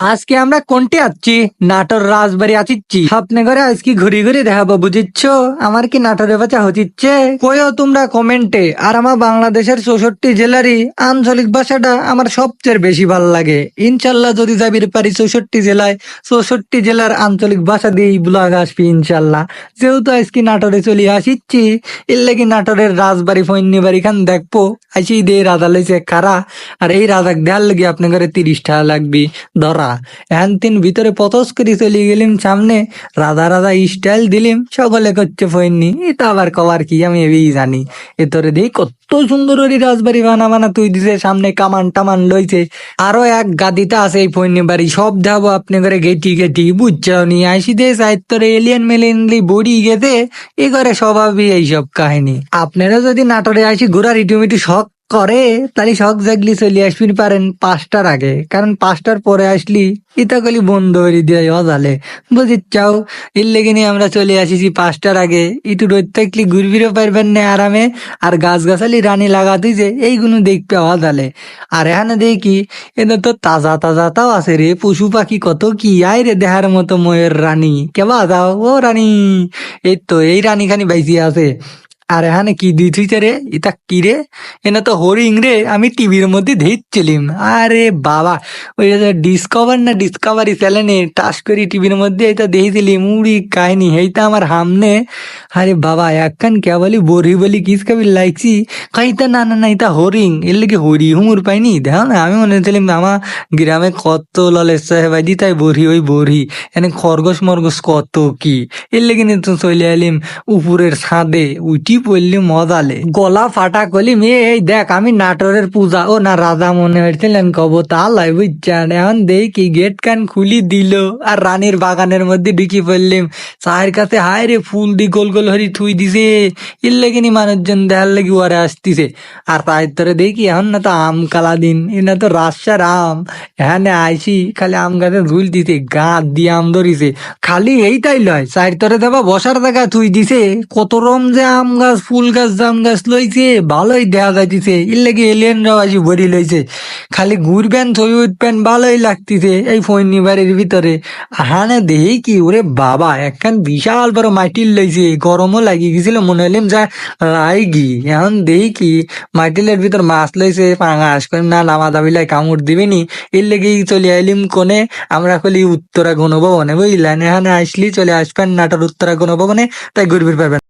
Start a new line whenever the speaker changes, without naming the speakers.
আজকে আমরা কোনটি আছি নাটোর রাজবাড়ি আছিচ্ছি স্বপ্নে করে আজকে ঘুরি ঘুরি দেখাবো বুঝিচ্ছ আমার কি নাটোরে বাচ্চা হচিচ্ছে? কইও তোমরা কমেন্টে। আর আমার বাংলাদেশের চৌষট্টি জেলারই আঞ্চলিক ভাষাটা আমার সবচেয়ে বেশি ভালো লাগে। ইনশাল্লাহ যদি যাবির পারি চৌষট্টি জেলায়, চৌষট্টি জেলার আঞ্চলিক ভাষা দিয়েই ব্লগ আসবি ইনশাল্লাহ। যেহেতু আজকে নাটোরে চলে আসিচ্ছি, এর লাগি নাটোরের রাজবাড়ি ফৈন্য বাড়ি খান দেখব। আইসি দে রাজা লইছে কারা আর এই রাজাক দেওয়ার লাগি আপনার ঘরে তিরিশ টাকা লাগবি। ধরা। তিন ভিতরে পতস করে চলে গেলিম সামনে, রাধা রাধা স্টাইল দিলিম, সকলে করছে ফৈনি এটা আবার কবার কি আমি এই জানি। এ তোরে কত সুন্দর ওই রাজবাড়ি বানা বানা তুই দিছে, সামনে কামান টামান লইছে। আরও এক গাদিটা আছে এই ফৈনি বাড়ি, সব যাব আপনি করে গেটি গেটি। বুঝছ নি, আইসি দে সাহিত্যরে এলিয়ান মেলিয়ানলি বড়ি গেছে, এ করে স্বভাবই এইসব কাহিনী। আপনারা যদি নাটোরে আসি ঘোরার ইটুমিটু শখ করে, তাহলে শখ জাগলি চলে আসবি পারেন পাঁচটার আগে। কারণ পাঁচটার পরে আসলি ইতা কলি বন্ধ করে দিয়ে অজালে। বুঝি চাও? এর লেগে নিয়ে আমরা চলে আসিছি পাঁচটার আগে। ইটু রোদ থাকলে ঘুরবিরও পারবেন না আরামে, আর গাছ গাছালি রানী লাগাতে যে এইগুলো দেখতে অজালে। আর এখানে দেখি এটা তো তাজা তাজা তাও আছে রে, পশু পাখি কত কি, আয় রে দেহার মতো ময়ের রানী। কেবা যাও? ও রানী, এই তো এই রানী খানি বাইসি আছে। আর এখানে কি দিছিস রে? এটা কি রে? এনে তো হরিং রে। আমি টিভির মধ্যে দেখছিলাম। আরে বাবা, ওই ডিসকভার না ডিসকভারি চ্যানেলে টাস করি টিভির মধ্যে, এটা দেখেছিলি মুড়ি কাহিনী এইটা আমার হামনে আরে বাবা, একখান কেবলি বরি বলি কিস কাবি লাগছি। কাইতা না না না, এটা হরিং। এর লেগে হরি হুমুর পাইনি। দেখো না, আমি মনে হচ্ছিলাম আমার গ্রামে কত ললে সাহেবাদি তাই বরি ওই বরি এনে খরগোশ মরগোশ কত কি? এর লেগে চলে এলিম উপরের ছাদে। উঠি পড়লি মজালে গলা ফাটা কলি মেয়ে এই দেখ, আমি নাটোরের পূজা। ও না, রাজা মনে হয়েছিলেন কব তা লাই বুঝছেন? এখন দেখি, গেট কান খুলি দিল। আর রানীর বাগানের মধ্যে ঢুকি পড়লিম। চায়ের কাছে, হায় রে, ফুল দি গোল গোল হরি থুই দিছে। এর লেগে নি মানুষজন দেখার লেগে ওরে আসতিছে। আর তাই তোরে দেখি, এখন না তো আম কালা দিন, এ না তো রাস্তার আম। এখানে আইসি খালি আম গাছে ঝুল দিছে গাছ দিয়ে আম ধরিছে। খালি এইটাই লয় চার তরে দেবা, বসার জায়গা থুই দিছে। কত রম যে আম গাছ। ফুল গাছ, জাম গাছ লইছে, ভালোই দেখা যাইতেছে। এর লেগে এলিয়েনরাও আসি ভরি লইছে। খালি ঘুরবেন থই উঠবেন, ভালোই লাগতেছে এই ফৈনি বাড়ির ভিতরে। হানে দেহি কি, ওরে বাবা, একখান বিশাল বড় মাটির লইছে, গরমও লাগি গেছিল, মনে হইলাম যা রাইগি। এখন দেহি কি, মাটিলের ভিতর মাছ লইছে, পাঙাশ করে না নামা দাবিলাই কামড় দিবেনি। এর লেগেই চলে আইলিম কোনে আমরা কলি উত্তরা গণভবনে বুঝলেন এখানে আসলি চলে আসবেন, নাটার উত্তরা গণভবনে তাই ঘুরবির পারবেন